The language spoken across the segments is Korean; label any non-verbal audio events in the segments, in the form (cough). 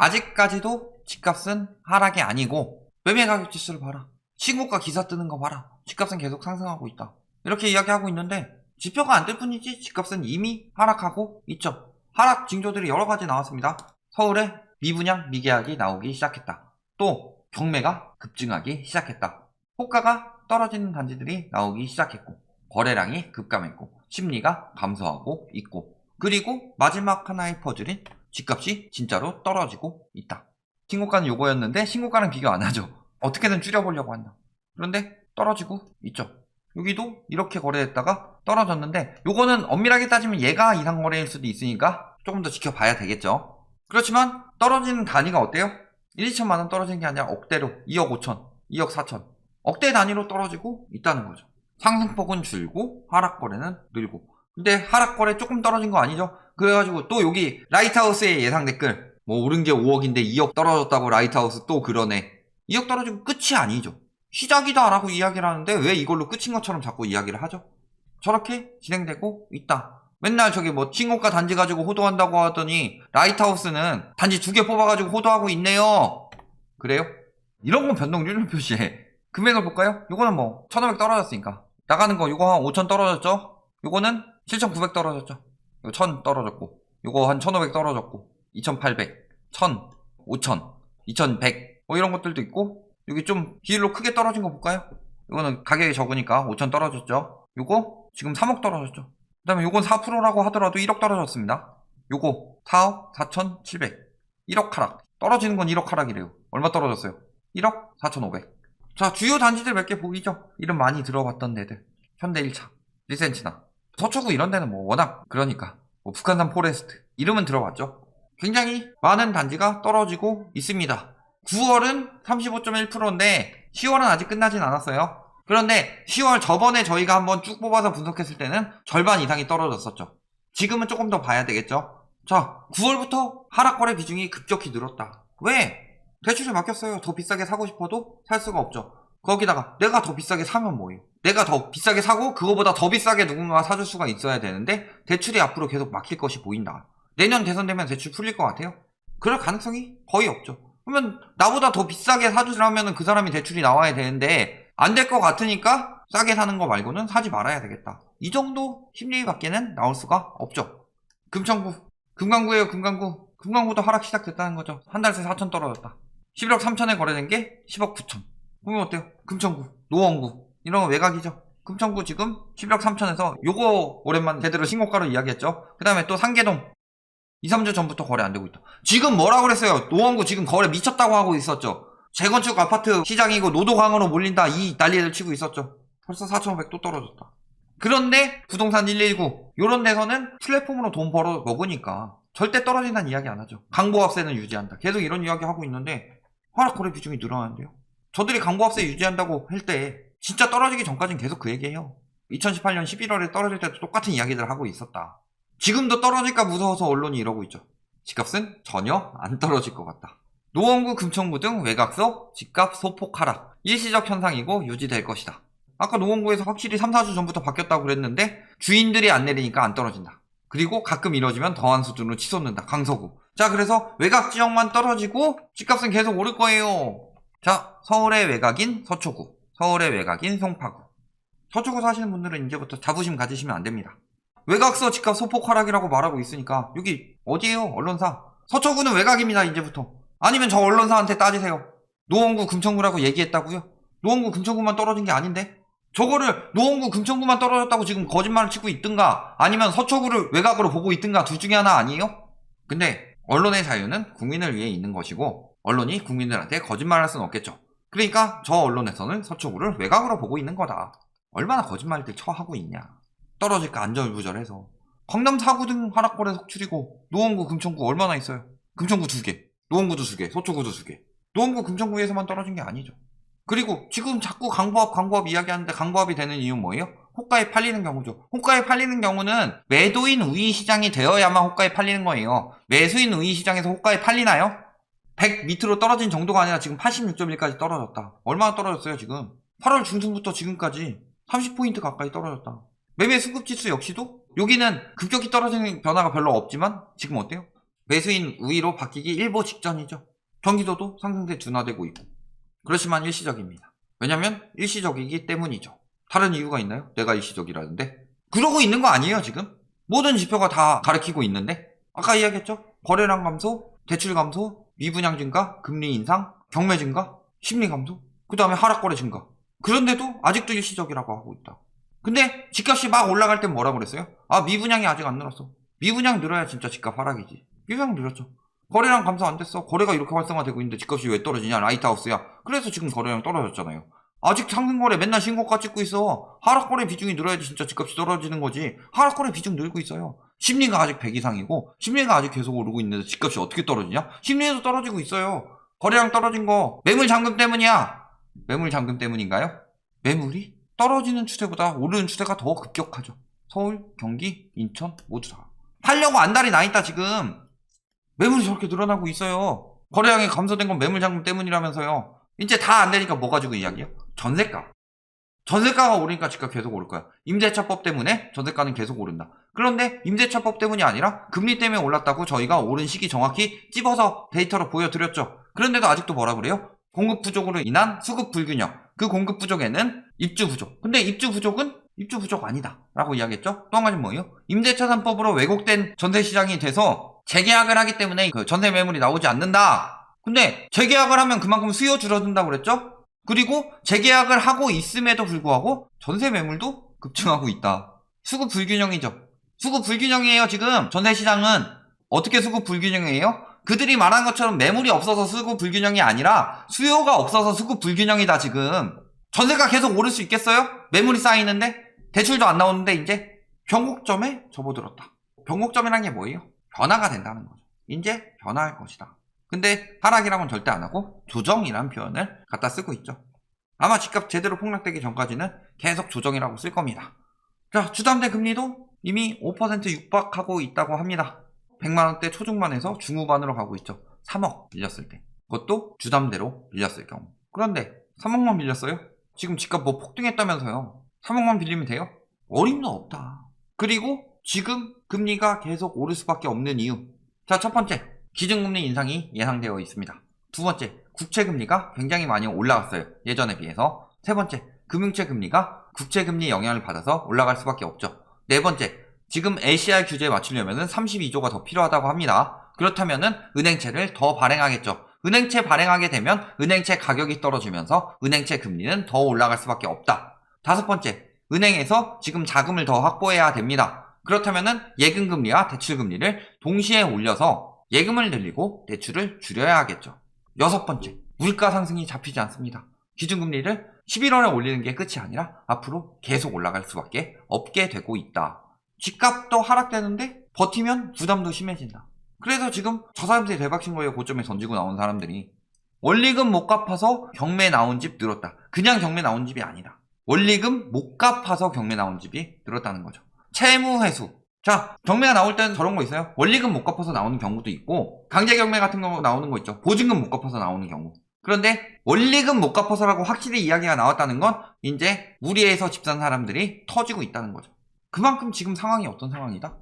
아직까지도 집값은 하락이 아니고 매매 가격 지수를 봐라. 신고가 기사 뜨는 거 봐라. 집값은 계속 상승하고 있다. 이렇게 이야기하고 있는데 지표가 안 뜰 뿐이지 집값은 이미 하락하고 있죠. 하락 징조들이 여러 가지 나왔습니다. 서울에 미분양 미계약이 나오기 시작했다. 또 경매가 급증하기 시작했다. 호가가 떨어지는 단지들이 나오기 시작했고 거래량이 급감했고 심리가 감소하고 있고 그리고 마지막 하나의 퍼즐인 집값이 진짜로 떨어지고 있다. 신고가는 요거였는데 신고가랑 비교 안 하죠. 어떻게든 줄여보려고 한다. 그런데 떨어지고 있죠. 여기도 이렇게 거래했다가 떨어졌는데 요거는 엄밀하게 따지면 얘가 이상 거래일 수도 있으니까 조금 더 지켜봐야 되겠죠. 그렇지만 떨어지는 단위가 어때요? 1, 2천만 원 떨어지는 게 아니라 억대로 2억 5천, 2억 4천 억대 단위로 떨어지고 있다는 거죠. 상승폭은 줄고 하락 거래는 늘고 근데 하락 거래 조금 떨어진 거 아니죠? 그래가지고 또 여기 라이트하우스의 예상 댓글 뭐 오른 게 5억인데 2억 떨어졌다고 라이트하우스 또 그러네 2억 떨어지고 끝이 아니죠. 시작이다 라고 이야기를 하는데 왜 이걸로 끝인 것처럼 자꾸 이야기를 하죠? 저렇게 진행되고 있다. 맨날 저기 뭐 신고가 단지 가지고 호도한다고 하더니 라이트하우스는 단지 두 개 뽑아가지고 호도하고 있네요. 그래요? 이런 건 변동률을 표시해. (laughs) 금액을 볼까요? 요거는 뭐 1500 떨어졌으니까 나가는 거 요거 한 5000 떨어졌죠? 요거는 7900 떨어졌죠? 요거 1000 떨어졌고 요거 한 1500 떨어졌고 2800 1000 5000 2100 뭐 이런 것들도 있고 여기 좀 비율로 크게 떨어진 거 볼까요? 이거는 가격이 적으니까 5천 떨어졌죠. 요거 지금 3억 떨어졌죠. 그 다음에 요건 4%라고 하더라도 1억 떨어졌습니다. 요거 4억 4,700 1억 하락 떨어지는 건 1억 하락이래요. 얼마 떨어졌어요? 1억 4,500 자 주요 단지들 몇 개 보이죠? 이름 많이 들어봤던 데들 현대 1차 리센치나 서초구 이런 데는 뭐 워낙 그러니까 뭐 북한산 포레스트 이름은 들어봤죠? 굉장히 많은 단지가 떨어지고 있습니다. 9월은 35.1%인데 10월은 아직 끝나진 않았어요. 그런데 10월 저번에 저희가 한번 쭉 뽑아서 분석했을 때는 절반 이상이 떨어졌었죠. 지금은 조금 더 봐야 되겠죠. 자, 9월부터 하락거래 비중이 급격히 늘었다. 왜? 대출이 막혔어요. 더 비싸게 사고 싶어도 살 수가 없죠. 거기다가 내가 더 비싸게 사면 뭐예요? 내가 더 비싸게 사고 그거보다 더 비싸게 누군가가 사줄 수가 있어야 되는데 대출이 앞으로 계속 막힐 것이 보인다. 내년 대선 되면 대출 풀릴 것 같아요? 그럴 가능성이 거의 없죠. 그러면 나보다 더 비싸게 사주라면 그 사람이 대출이 나와야 되는데 안 될 것 같으니까 싸게 사는 거 말고는 사지 말아야 되겠다. 이 정도 심리밖에는 나올 수가 없죠. 금천구, 금강구예요, 금강구. 금강구도 하락 시작됐다는 거죠. 한 달 새 4천 떨어졌다. 11억 3천에 거래된 게 10억 9천. 그러면 어때요? 금천구, 노원구 이런 거 외곽이죠. 금천구 지금 11억 3천에서 요거 오랜만에 제대로 신고가로 이야기했죠. 그 다음에 또 상계동 2, 3주 전부터 거래 안 되고 있다. 지금 뭐라 그랬어요? 노원구 지금 거래 미쳤다고 하고 있었죠. 재건축 아파트 시장이고 노도강으로 몰린다 이 난리를 치고 있었죠. 벌써 4,500 또 떨어졌다. 그런데 부동산 119 이런 데서는 플랫폼으로 돈 벌어 먹으니까 절대 떨어진다는 이야기 안 하죠. 강보합세는 유지한다. 계속 이런 이야기 하고 있는데 하락 거래 비중이 늘어나는데요. 저들이 강보합세 유지한다고 할 때 진짜 떨어지기 전까지는 계속 그 얘기해요. 2018년 11월에 떨어질 때도 똑같은 이야기들 하고 있었다. 지금도 떨어질까 무서워서 언론이 이러고 있죠. 집값은 전혀 안 떨어질 것 같다. 노원구, 금천구 등 외곽서 집값 소폭 하락. 일시적 현상이고 유지될 것이다. 아까 노원구에서 확실히 3, 4주 전부터 바뀌었다고 그랬는데 주인들이 안 내리니까 안 떨어진다. 그리고 가끔 이뤄지면 더한 수준으로 치솟는다. 강서구. 자, 그래서 외곽 지역만 떨어지고 집값은 계속 오를 거예요. 자, 서울의 외곽인 서초구. 서울의 외곽인 송파구. 서초구 사시는 분들은 이제부터 자부심 가지시면 안 됩니다. 외곽서 집값 소폭 하락이라고 말하고 있으니까 여기 어디에요 언론사 서초구는 외곽입니다 이제부터 아니면 저 언론사한테 따지세요 노원구 금천구라고 얘기했다고요 노원구 금천구만 떨어진 게 아닌데 저거를 노원구 금천구만 떨어졌다고 지금 거짓말을 치고 있든가 아니면 서초구를 외곽으로 보고 있든가 둘 중에 하나 아니에요 근데 언론의 자유는 국민을 위해 있는 것이고 언론이 국민들한테 거짓말할 수는 없겠죠 그러니까 저 언론에서는 서초구를 외곽으로 보고 있는 거다 얼마나 거짓말들 처하고 있냐 떨어질까 안절부절해서 강남 4구 등 하락거래 속출이고 노원구 금천구 얼마나 있어요? 금천구 두 개, 노원구도 두 개, 서초구도 두 개. 노원구 금천구에서만 떨어진 게 아니죠. 그리고 지금 자꾸 강보합 강보합 이야기하는데 강보합이 되는 이유는 뭐예요? 호가에 팔리는 경우죠. 호가에 팔리는 경우는 매도인 우위 시장이 되어야만 호가에 팔리는 거예요. 매수인 우위 시장에서 호가에 팔리나요? 100 밑으로 떨어진 정도가 아니라 지금 86.1까지 떨어졌다. 얼마나 떨어졌어요, 지금? 8월 중순부터 지금까지 30포인트 가까이 떨어졌다. 매매 수급 지수 역시도 여기는 급격히 떨어지는 변화가 별로 없지만 지금 어때요? 매수인 우위로 바뀌기 일보 직전이죠. 경기도도 상승세 둔화되고 있고. 그렇지만 일시적입니다. 왜냐면 일시적이기 때문이죠. 다른 이유가 있나요? 내가 일시적이라는데. 그러고 있는 거 아니에요, 지금? 모든 지표가 다 가리키고 있는데. 아까 이야기했죠? 거래량 감소, 대출 감소, 미분양 증가, 금리 인상, 경매 증가, 심리 감소, 그 다음에 하락거래 증가. 그런데도 아직도 일시적이라고 하고 있다. 근데 집값이 막 올라갈 땐 뭐라 그랬어요? 아 미분양이 아직 안 늘었어. 미분양 늘어야 진짜 집값 하락이지. 미분양 늘었죠. 거래량 감소 안 됐어. 거래가 이렇게 활성화되고 있는데 집값이 왜 떨어지냐? 라이트하우스야. 그래서 지금 거래량 떨어졌잖아요. 아직 상승거래 맨날 신고가 찍고 있어. 하락거래 비중이 늘어야지 진짜 집값이 떨어지는 거지. 하락거래 비중 늘고 있어요. 심리가 아직 100 이상이고 심리가 아직 계속 오르고 있는데 집값이 어떻게 떨어지냐? 심리에도 떨어지고 있어요. 거래량 떨어진 거 매물 잠금 때문이야. 매물 잠금 때문인가요? 매물이 떨어지는 추세보다 오르는 추세가 더 급격하죠. 서울, 경기, 인천 모두 다. 팔려고 안달이 나 있다 지금. 매물이 저렇게 늘어나고 있어요. 거래량이 감소된 건 매물 잠금 때문이라면서요. 이제 다 안 되니까 뭐 가지고 이야기해요? 전세가. 전세가가 오르니까 집값 계속 오를 거야. 임대차법 때문에 전세가는 계속 오른다. 그런데 임대차법 때문이 아니라 금리 때문에 올랐다고 저희가 오른 시기 정확히 찝어서 데이터로 보여드렸죠. 그런데도 아직도 뭐라 그래요? 공급 부족으로 인한 수급 불균형. 그 공급 부족에는 입주 부족. 근데 입주 부족은 입주 부족 아니다. 라고 이야기했죠. 또 한 가지 뭐예요? 임대차 3법으로 왜곡된 전세 시장이 돼서 재계약을 하기 때문에 그 전세 매물이 나오지 않는다. 근데 재계약을 하면 그만큼 수요 줄어든다고 그랬죠? 그리고 재계약을 하고 있음에도 불구하고 전세 매물도 급증하고 있다. 수급 불균형이죠. 수급 불균형이에요, 지금. 전세 시장은 어떻게 수급 불균형이에요? 그들이 말한 것처럼 매물이 없어서 수급 불균형이 아니라 수요가 없어서 수급 불균형이다, 지금. 전세가 계속 오를 수 있겠어요? 매물이 쌓이는데? 대출도 안 나오는데, 이제? 변곡점에 접어들었다. 변곡점이란 게 뭐예요? 변화가 된다는 거죠. 이제 변화할 것이다. 근데 하락이라고는 절대 안 하고 조정이라는 표현을 갖다 쓰고 있죠. 아마 집값 제대로 폭락되기 전까지는 계속 조정이라고 쓸 겁니다. 자, 주담대 금리도 이미 5% 육박하고 있다고 합니다. 100만원대 초중반에서 중후반으로 가고 있죠. 3억 밀렸을 때. 그것도 주담대로 밀렸을 경우. 그런데 3억만 밀렸어요? 지금 집값 뭐 폭등했다면서요. 3억만 빌리면 돼요? 어림도 없다. 그리고 지금 금리가 계속 오를 수밖에 없는 이유. 자, 첫 번째. 기준금리 인상이 예상되어 있습니다. 두 번째. 국채금리가 굉장히 많이 올라갔어요. 예전에 비해서. 세 번째. 금융채 금리가 국채금리 영향을 받아서 올라갈 수밖에 없죠. 네 번째. 지금 LCR 규제에 맞추려면 32조가 더 필요하다고 합니다. 그렇다면 은행채를 더 발행하겠죠. 은행채 발행하게 되면 은행채 가격이 떨어지면서 은행채 금리는 더 올라갈 수밖에 없다. 다섯 번째, 은행에서 지금 자금을 더 확보해야 됩니다. 그렇다면 예금 금리와 대출 금리를 동시에 올려서 예금을 늘리고 대출을 줄여야 하겠죠. 여섯 번째, 물가 상승이 잡히지 않습니다. 기준금리를 11월에 올리는 게 끝이 아니라 앞으로 계속 올라갈 수밖에 없게 되고 있다. 집값도 하락되는데 버티면 부담도 심해진다. 그래서 지금 저 사람들이 대박친 거예요. 고점에 던지고 나온 사람들이. 원리금 못 갚아서 경매 나온 집 늘었다. 그냥 경매 나온 집이 아니다. 원리금 못 갚아서 경매 나온 집이 늘었다는 거죠. 채무 회수. 자, 경매가 나올 때는 저런 거 있어요. 원리금 못 갚아서 나오는 경우도 있고, 강제 경매 같은 거 나오는 거 있죠. 보증금 못 갚아서 나오는 경우. 그런데 원리금 못 갚아서라고 확실히 이야기가 나왔다는 건 이제 무리해서 집 산 사람들이 터지고 있다는 거죠. 그만큼 지금 상황이 어떤 상황이다?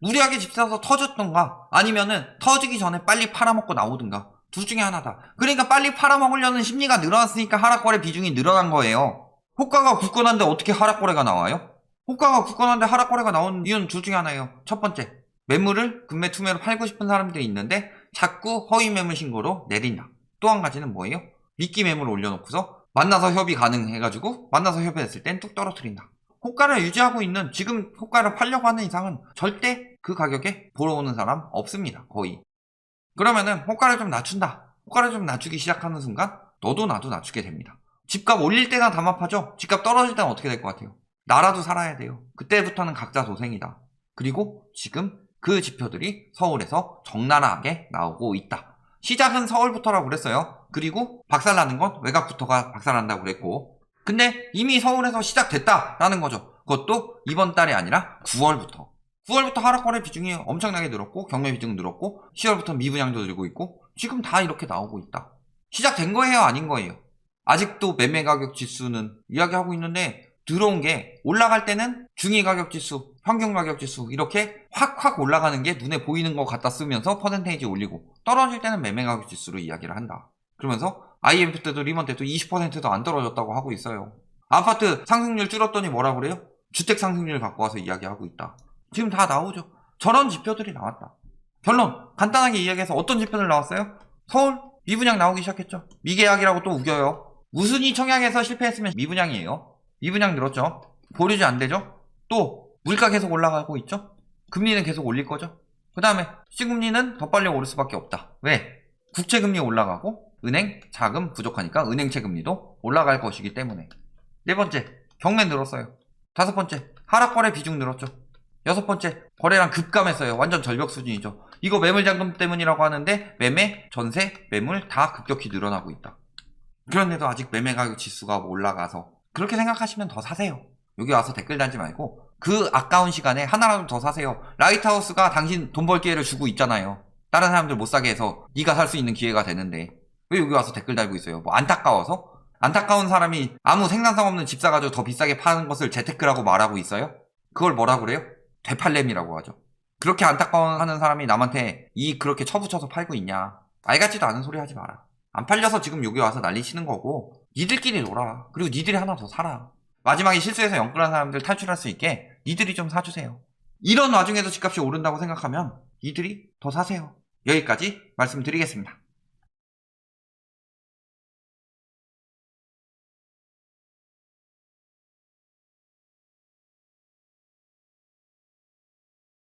무리하게 집 사서 터졌던가 아니면은 터지기 전에 빨리 팔아먹고 나오든가 둘 중에 하나다. 그러니까 빨리 팔아먹으려는 심리가 늘어났으니까 하락거래 비중이 늘어난 거예요. 호가가 굳건한데 어떻게 하락거래가 나와요? 호가가 굳건한데 하락 거래가 나온 이유는 둘 중에 하나예요. 첫 번째, 매물을 금매 투매로 팔고 싶은 사람들이 있는데 자꾸 허위 매물 신고로 내린다. 또 한 가지는 뭐예요? 미끼 매물을 올려놓고서 만나서 협의 가능해가지고 만나서 협의했을 땐 뚝 떨어뜨린다. 호가를 유지하고 있는 지금 호가를 팔려고 하는 이상은 절대 그 가격에 보러 오는 사람 없습니다. 거의. 그러면은 호가를 좀 낮춘다. 호가를 좀 낮추기 시작하는 순간 너도 나도 낮추게 됩니다. 집값 올릴 때나 담합하죠. 집값 떨어질 때는 어떻게 될 것 같아요? 나라도 살아야 돼요. 그때부터는 각자 도생이다. 그리고 지금 그 지표들이 서울에서 적나라하게 나오고 있다. 시작은 서울부터라고 그랬어요. 그리고 박살나는 건 외곽부터가 박살난다고 그랬고 근데 이미 서울에서 시작됐다라는 거죠. 그것도 이번 달이 아니라 9월부터. 9월부터 하락거래 비중이 엄청나게 늘었고 경매 비중 늘었고 10월부터 미분양도 늘고 있고 지금 다 이렇게 나오고 있다. 시작된 거예요, 아닌 거예요? 아직도 매매 가격 지수는 이야기하고 있는데 들어온 게 올라갈 때는 중위 가격 지수, 평균 가격 지수 이렇게 확확 올라가는 게 눈에 보이는 것 같다 쓰면서 퍼센테이지 올리고 떨어질 때는 매매 가격 지수로 이야기를 한다. 그러면서 IMF 때도 리먼 때도 20%도 안 떨어졌다고 하고 있어요. 아파트 상승률 줄었더니 뭐라 그래요? 주택 상승률 갖고 와서 이야기하고 있다. 지금 다 나오죠. 저런 지표들이 나왔다. 결론 간단하게 이야기해서 어떤 지표들 나왔어요? 서울 미분양 나오기 시작했죠. 미계약이라고 또 우겨요. 우순위 청약에서 실패했으면 미분양이에요. 미분양 늘었죠. 보류지 안 되죠. 또 물가 계속 올라가고 있죠. 금리는 계속 올릴 거죠. 그 다음에 시금리는 더 빨리 오를 수밖에 없다. 왜? 국채금리 올라가고 은행 자금 부족하니까 은행채 금리도 올라갈 것이기 때문에. 네 번째 경매 늘었어요. 다섯 번째 하락 거래 비중 늘었죠. 여섯 번째 거래량 급감했어요. 완전 절벽 수준이죠. 이거 매물 잠금 때문이라고 하는데 매매, 전세, 매물 다 급격히 늘어나고 있다. 그런데도 아직 매매 가격 지수가 올라가서 그렇게 생각하시면 더 사세요. 여기 와서 댓글 달지 말고 그 아까운 시간에 하나라도 더 사세요. 라이트하우스가 당신 돈 벌 기회를 주고 있잖아요. 다른 사람들 못 사게 해서 네가 살 수 있는 기회가 되는데 왜 여기 와서 댓글 달고 있어요? 뭐 안타까워서? 안타까운 사람이 아무 생산성 없는 집 사가지고 더 비싸게 파는 것을 재테크라고 말하고 있어요? 그걸 뭐라 그래요? 되팔렘이라고 하죠. 그렇게 안타까워하는 사람이 남한테 이 그렇게 쳐붙여서 팔고 있냐? 알 같지도 않은 소리 하지 마라. 안 팔려서 지금 여기 와서 난리 치는 거고 니들끼리 놀아. 그리고 니들이 하나 더 사라. 마지막에 실수해서 영끌한 사람들 탈출할 수 있게 니들이 좀 사주세요. 이런 와중에도 집값이 오른다고 생각하면 니들이 더 사세요. 여기까지 말씀드리겠습니다.